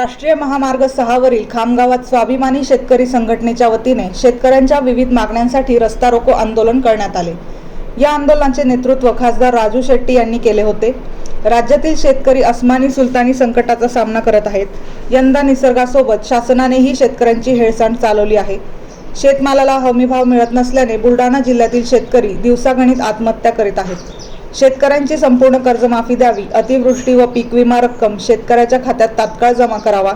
राष्ट्रीय महामार्ग सहावरील खामगावात स्वाभिमानी शेतकरी संघटनेच्या वतीने शेतकऱ्यांच्या विविध मागण्यांसाठी रस्ता रोको आंदोलन करण्यात आले. या आंदोलनाचे नेतृत्व खासदार राजू शेट्टी यांनी केले होते. राज्यातील शेतकरी अस्मानी सुलतानी संकटाचा सामना करत आहेत. यंदा निसर्गासोबत शासनानेही शेतकऱ्यांची हेळसांड चालवली आहे. शेतमालाला हमीभाव मिळत नसल्याने बुलढाणा जिल्ह्यातील शेतकरी दिवसागणित आत्महत्या करीत आहेत. शेतकऱ्यांची संपूर्ण कर्जमाफी द्यावी. अतिवृष्टी व पीक विमा रक्कम शेतकऱ्याच्या खात्यात तात्काळ जमा करावा.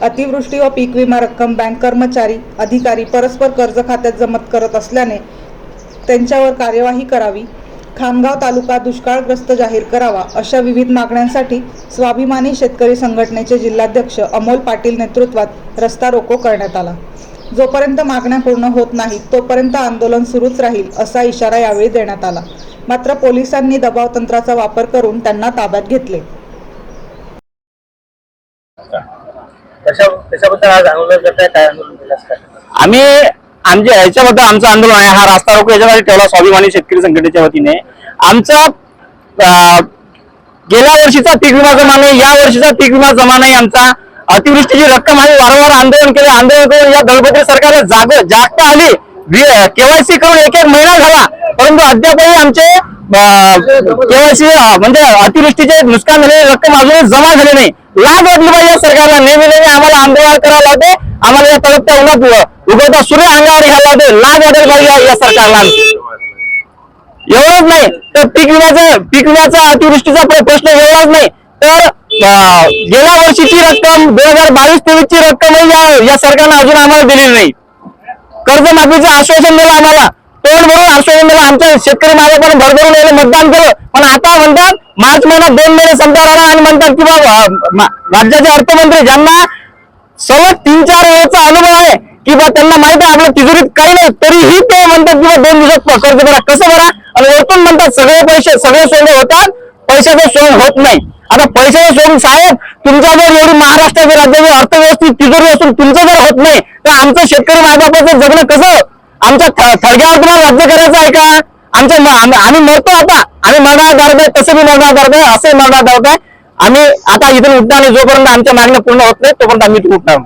अतिवृष्टी व पीक विमा रक्कम बँक कर्मचारी अधिकारी परस्पर कर्ज खात्यात जमत करत असल्याने त्यांच्यावर कार्यवाही करावी. खामगाव तालुका दुष्काळग्रस्त जाहीर करावा अशा विविध मागण्यांसाठी स्वाभिमानी शेतकरी संघटनेचे जिल्हाध्यक्ष अमोल पाटील नेतृत्वात रस्ता रोको करण्यात आला. जोपर्यंत मागण्या पूर्ण होत नाहीत तोपर्यंत आंदोलन सुरूच राहील असा इशारा यावेळी देण्यात आला. मात्र पोलिसांनी दबाव तंत्राचा वापर करून त्यांना ताब्यात घेतले. आम्ही आमच्या ह्याच्याबद्दल आमचं आंदोलन आहे. हा रास्ता रोको याच्यासाठी ठेवला स्वाभिमानी शेतकरी संघटनेच्या वतीने. आमचा गेल्या वर्षीचा पीक विमा जमा नाही. या वर्षीचा पीक विमा जमा नाही. आमचा अतिवृष्टीची रक्कम आम्ही वारंवार आंदोलन केले. आंदोलन करून या दळपत्री सरकारला जाग जागता आली केवायसी करून एक एक महिना झाला. परंतु अद्यापही आमचे केवायसी म्हणजे अतिवृष्टीचे नुकसान झालेली रक्कम अजूनही जमा झाली नाही. लाज वाटली पाहिजे या सरकारला नेहमी नेहमी आम्हाला आंदोलन करावं लागते. आम्हाला या तळपत्या उन्हात उगवता सूर्य अंगावर घ्यायला लागते. लाज वाटायला पाहिजे या- सरकारला. एवढंच नाही तर पीक विम्याचा पीक विम्याचा अतिवृष्टीचा प्रश्न एवढाच नाही. तर अं, गेल्या वर्षीची रक्कम दोन हजार बावीस तेवीस ची रक्कम या या सरकारनं अजून आम्हाला दिलेली नाही. कर्जमाफीचं आश्वासन दिलं आम्हाला. तोंड भरून हर्षवर्धन दिला आमच्या शेतकरी माझ्याकडे भरभरून यायला मतदान केलं. पण आता म्हणतात मार्च महिन्यात दोन महिने संपणार आला आणि म्हणतात की बाबा राज्याचे अर्थमंत्री ज्यांना सलग तीन चार वेळेचा अनुभव आहे की बा त्यांना माहिती आहे आपल्या तिजोरीत काही नाही तरीही ते म्हणतात की दोन दिवसात कर्ज भरा कसं भरा आणि वरतून म्हणतात सगळे पैसे सगळे सोंग होतात पैशाचा सोंग होत नाही. आता पैशाचा सोंग साहेब तुमच्या जर एवढी महाराष्ट्राची राज्याची अर्थव्यवस्थित तिजोरी असून तुमचं जर होत नाही तर आमचं शेतकरी मायबापाचं जगणं कसं? आमच्या थ- थडग्यावर तुम्हाला राज्य करायचं आहे का? आमच्या आम्ही मरतो आता. आम्ही मरणार दर्द आहे तसं बी मरणार दर्द आहे असंही मरणार दर्द आहे आम्ही आता इथून उठणार नाही. जोपर्यंत आमच्या मागण्या पूर्ण होत नाही तोपर्यंत आम्ही इथून उठणार